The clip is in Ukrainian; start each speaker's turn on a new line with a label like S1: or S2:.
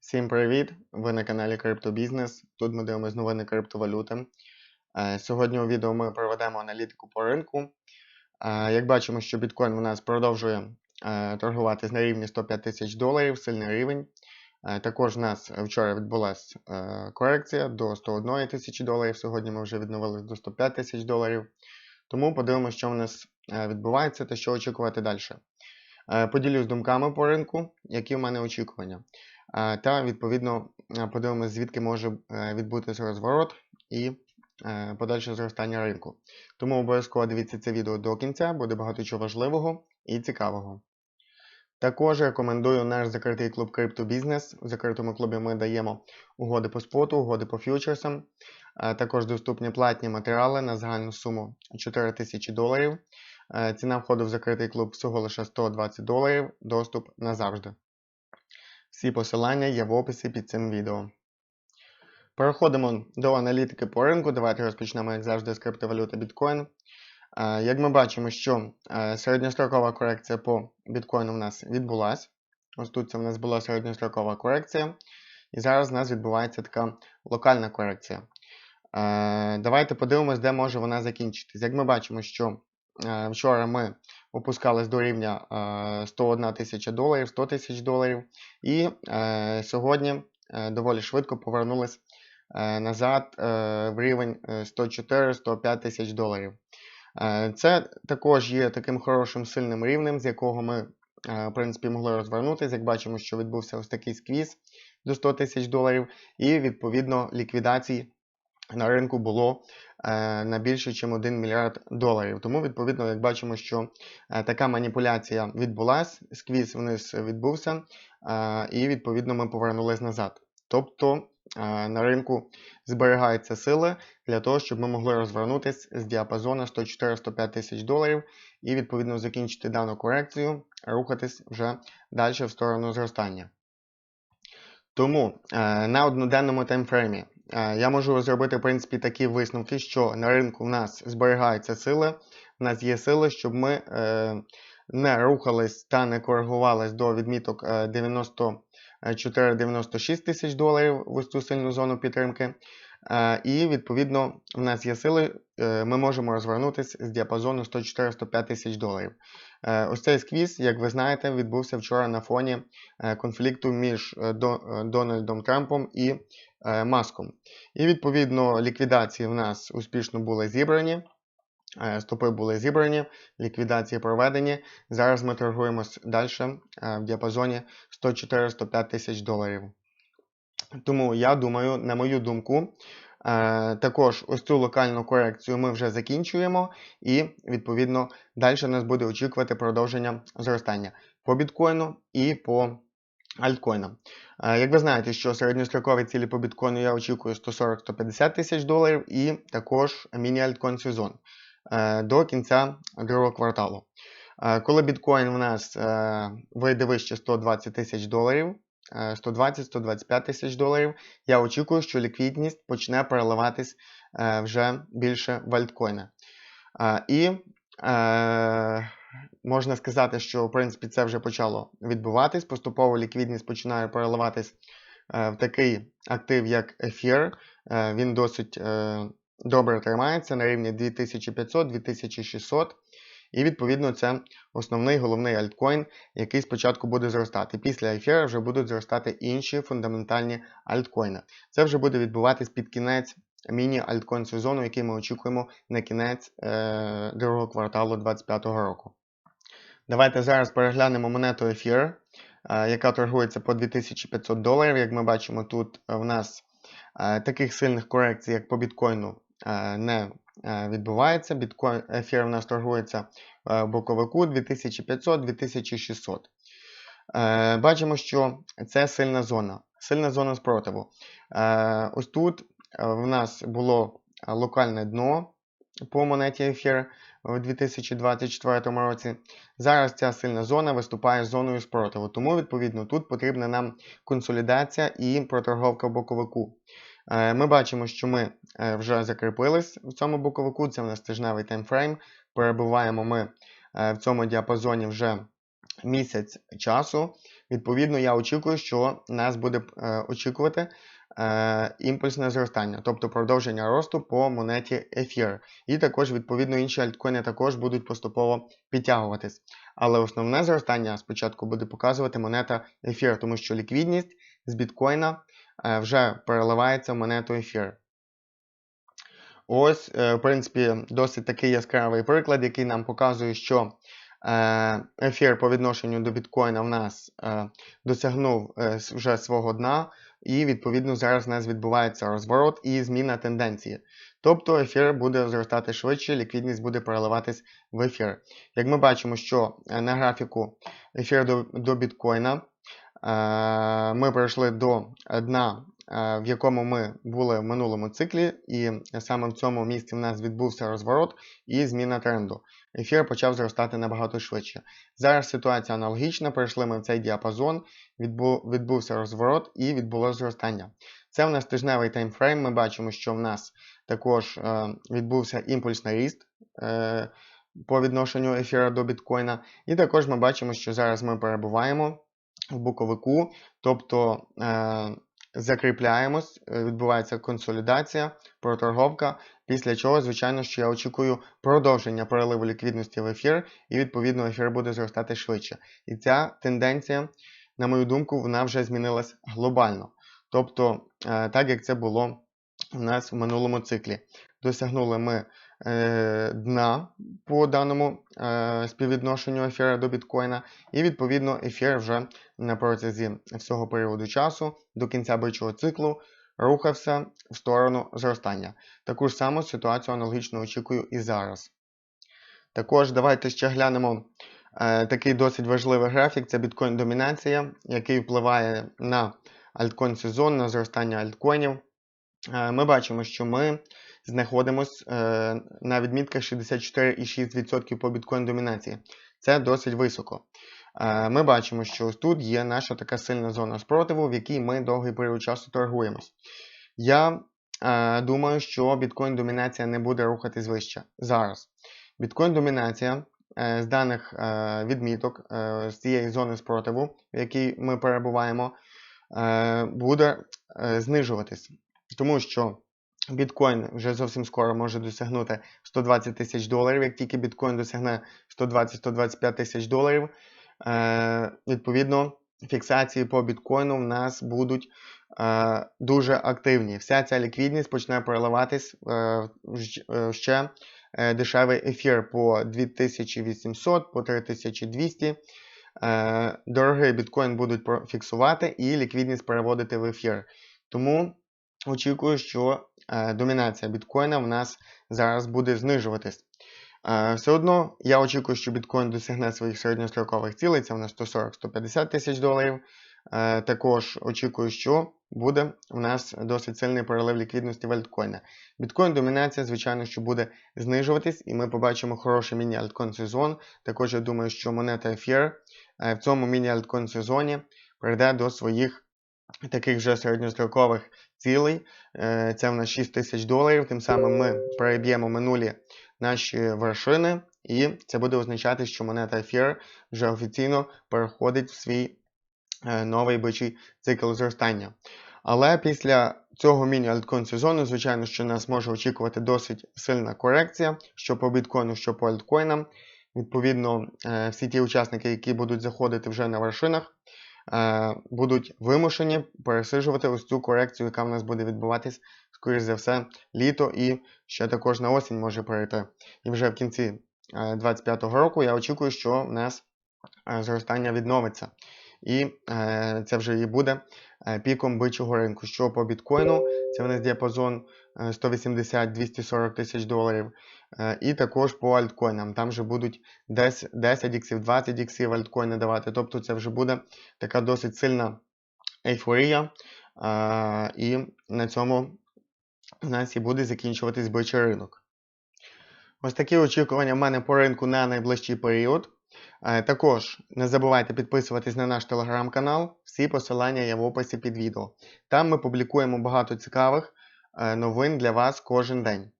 S1: Всім привіт! Ви на каналі Криптобізнес. Тут ми дивимося новини криптовалюти. Е, Сьогодні у відео ми проведемо аналітику по ринку. Е, Як бачимо, що біткоін у нас продовжує е, торгуватись на рівні 105 тисяч доларів, сильний рівень. Також у нас вчора відбулася корекція до 101 тисячі доларів. Сьогодні ми вже відновились до 105 тисяч доларів. Тому подивимося, що у нас відбувається та що очікувати далі. Поділюсь думками по ринку, які в мене очікування. Та відповідно е, подивимося, звідки може е, відбутися розворот і е, подальше зростання ринку. Тому обов'язково дивіться це відео до кінця, буде багато чого важливого і цікавого. Також рекомендую наш закритий клуб Криптобізнес. У закритому клубі ми даємо угоди по споту, угоди по фьючерсам. Також доступні платні матеріали на загальну суму 4 тисячі доларів. Ціна входу в закритий клуб всього лише 120 доларів, доступ назавжди. Всі посилання є в описі під цим відео. Переходимо до аналітики по ринку. Давайте розпочнемо, як завжди, з криптовалюти біткоін. Е, Як ми бачимо, що е, середньострокова корекція по біткоїну в нас відбулася. Ось тут це в нас була середньострокова корекція. І зараз у нас відбувається така локальна корекція. Е, Давайте подивимось, де може вона закінчитись. Як ми бачимо, що вчора ми опускались до рівня е, 101 тисяча доларів, 100 тисяч доларів. І е, сьогодні е, доволі швидко повернулись е, назад е, в рівень е, 104-105 тисяч доларів. Е, Це також є таким хорошим сильним рівнем, з якого ми е, в принципі, могли розвернутися. Як бачимо, що відбувся ось такий сквіз до 100 тисяч доларів, і відповідно ліквідацій на ринку було е, на більше, ніж 1 мільярд доларів. Тому, відповідно, як бачимо, що е, така маніпуляція відбулася, сквіз вниз відбувся, е, і відповідно ми повернулись назад. Тобто е, на ринку зберігаються сили для того, щоб ми могли розвернутися з діапазону 104-105 тисяч доларів і відповідно закінчити дану корекцію, рухатись вже далі в сторону зростання. Тому е, на одноденному таймфреймі е, я можу зробити в принципі такі висновки, що на ринку в нас зберігаються сили, в нас є сили, щоб ми е, не рухались та не коригувались до відміток е, 94-96 тисяч доларів в цю сильну зону підтримки. Е, І відповідно в нас є сили, е, ми можемо розвернутися з діапазону 104-105 тисяч доларів. Е, Ось цей сквіз, як ви знаєте, відбувся вчора на фоні конфлікту між До- Дональдом Трампом і Маском. І відповідно ліквідації в нас успішно були зібрані. Стопи були зібрані, ліквідації проведені. Зараз ми торгуємось далі в діапазоні 104-105 тисяч доларів. Тому я думаю, на мою думку, е, також ось цю локальну корекцію ми вже закінчуємо, і відповідно далі нас буде очікувати продовження зростання по біткоїну і по альткоїнам. Е, Як ви знаєте, що середньострокові цілі по біткоїну я очікую 140-150 тисяч доларів і також міні-альткоін сезон е, до кінця другого кварталу. Коли біткоін в нас вийде вище 120 тисяч доларів, 120-125 тисяч доларів, я очікую, що ліквідність почне переливатись е, вже більше в альткоїни. Е, І е, можна сказати, що в принципі це вже почало відбуватись. Поступово ліквідність починає переливатись е, в такий актив, як ефір. Е, Він досить е, добре тримається на рівні 2500-2600. І відповідно це основний головний альткоін, який спочатку буде зростати. Після ефіра вже будуть зростати інші фундаментальні альткоїни. Це вже буде відбуватись під кінець міні-альткоін сезону, який ми очікуємо на кінець е, другого кварталу 2025 року. Давайте зараз переглянемо монету ефір, е, яка торгується по 2500 доларів. Як ми бачимо, тут в нас е, таких сильних корекцій, як по біткоїну, е, не відбувається. Біткоін ефір у нас торгується е, в боковику 2500-2600. Е, Бачимо, що це сильна зона, сильна зона спротиву. Е, Ось тут е, в нас було е, локальне дно по монеті ефір у 2024 році. Зараз ця сильна зона виступає зоною спротиву, тому, відповідно, тут потрібна нам консолідація і проторговка в боковику. Е, Ми бачимо, що ми е, вже закріпились в цьому боковику, це в нас тижневий таймфрейм. Перебуваємо ми е, в цьому діапазоні вже місяць часу. Відповідно, я очікую, що нас буде очікувати імпульсне зростання, тобто продовження росту по монеті ефір. І також, відповідно, інші альткоїни також будуть поступово підтягуватись. Але основне зростання спочатку буде показувати монета ефір, тому що ліквідність з біткоїна вже переливається в монету ефір. Ось, е, в принципі, досить такий яскравий приклад, який нам показує, що е, ефір по відношенню до біткоїна в нас е, досягнув вже свого дна, і, відповідно, зараз у нас відбувається розворот і зміна тенденції. Тобто ефір буде зростати швидше, ліквідність буде переливатись в ефір. Як ми бачимо, що на графіку ефір до, до біткоїна ми прийшли до дна в якому ми були в минулому циклі, і саме в цьому місці в нас відбувся розворот і зміна тренду. Ефір почав зростати набагато швидше. Зараз ситуація аналогічна, прийшли ми в цей діапазон, відбувся розворот і відбулося зростання. Це в нас тижневий таймфрейм. Ми бачимо, що в нас також е, відбувся імпульсний ріст. Е, по відношенню ефіра до біткоїна. І також ми бачимо, що зараз ми перебуваємо в боковику, тобто е, закріпляємось, е, відбувається консолідація, проторговка, після чого, звичайно, що я очікую продовження переливу ліквідності в ефір, і, відповідно, ефір буде зростати швидше. І ця тенденція, на мою думку, вона вже змінилась глобально. Тобто, е, так як це було у нас в минулому циклі. Досягнули ми дна по даному е, співвідношенню ефіра до біткоїна, і відповідно ефір вже на протязі всього періоду часу до кінця бичого циклу рухався в сторону зростання. Таку ж саму ситуацію аналогічно очікую і зараз. Також давайте ще глянемо е, такий досить важливий графік це біткоін-домінація, який впливає на альткоін сезон, на зростання альткоїнів. Е, ми бачимо, що ми знаходимося е, на відмітках 64,6% по біткоін домінації. Це досить високо. Е, ми бачимо, що ось тут є наша така сильна зона спротиву, в якій ми довгий період часу торгуємось. Я думаю, що біткоін-домінація не буде рухатись вище зараз. Біткоін-домінація з даних відміток з цієї зони спротиву, в якій ми перебуваємо, буде знижуватись. Тому що біткоін вже зовсім скоро може досягнути 120 тисяч доларів. Як тільки біткоін досягне 120-125 тисяч доларів, е, відповідно, фіксації по біткоїну в нас будуть е, дуже активні. Вся ця ліквідність почне переливатись е, ще е, дешевий ефір по 2800, по 3200. Е, дорогий біткоін будуть фіксувати і ліквідність переводити в ефір. Тому очікую, що е, домінація біткоїна в нас зараз буде знижуватись. Е, все одно я очікую, що біткоін досягне своїх середньострокових цілей, це в нас 140-150 тисяч доларів. Е, також очікую, що буде у нас досить сильний перелив ліквідності в альткоїна. Біткоін домінація, звичайно, що буде знижуватись, і ми побачимо хороший міні-альткоін сезон. Також я думаю, що монета Ефір в цьому міні-альткоін сезоні прийде до своїх таких вже середньострокових цілей. Е, це в нас 6 тисяч доларів. Тим самим ми переб'ємо минулі наші вершини, і це буде означати, що монета ефір вже офіційно переходить в свій е, новий бичий цикл зростання. Але після цього міні-альткоін сезону, звичайно, що нас може очікувати досить сильна корекція, що по біткоїну, що по альткоїнам. Відповідно, е, всі ті учасники, які будуть заходити вже на вершинах, будуть вимушені пересиджувати ось цю корекцію, яка в нас буде відбуватись, скоріш за все, літо і ще також на осінь може перейти. І вже в кінці 2025 е, року я очікую, що в нас е, зростання відновиться. І е, це вже і буде е, піком бичого ринку. Що по біткоїну, це в нас діапазон 180-240 тисяч доларів. Е, і також по альткоїнам. Там вже будуть 10 10 іксів, 20 іксів альткоїни давати. Тобто це вже буде така досить сильна ейфорія. Е, і на цьому у нас і буде закінчуватись бичий ринок. Ось такі очікування в мене по ринку на найближчий період. Е, також не забувайте підписуватись на наш телеграм-канал, всі посилання є в описі під відео. Там ми публікуємо багато цікавих новин для вас кожен день.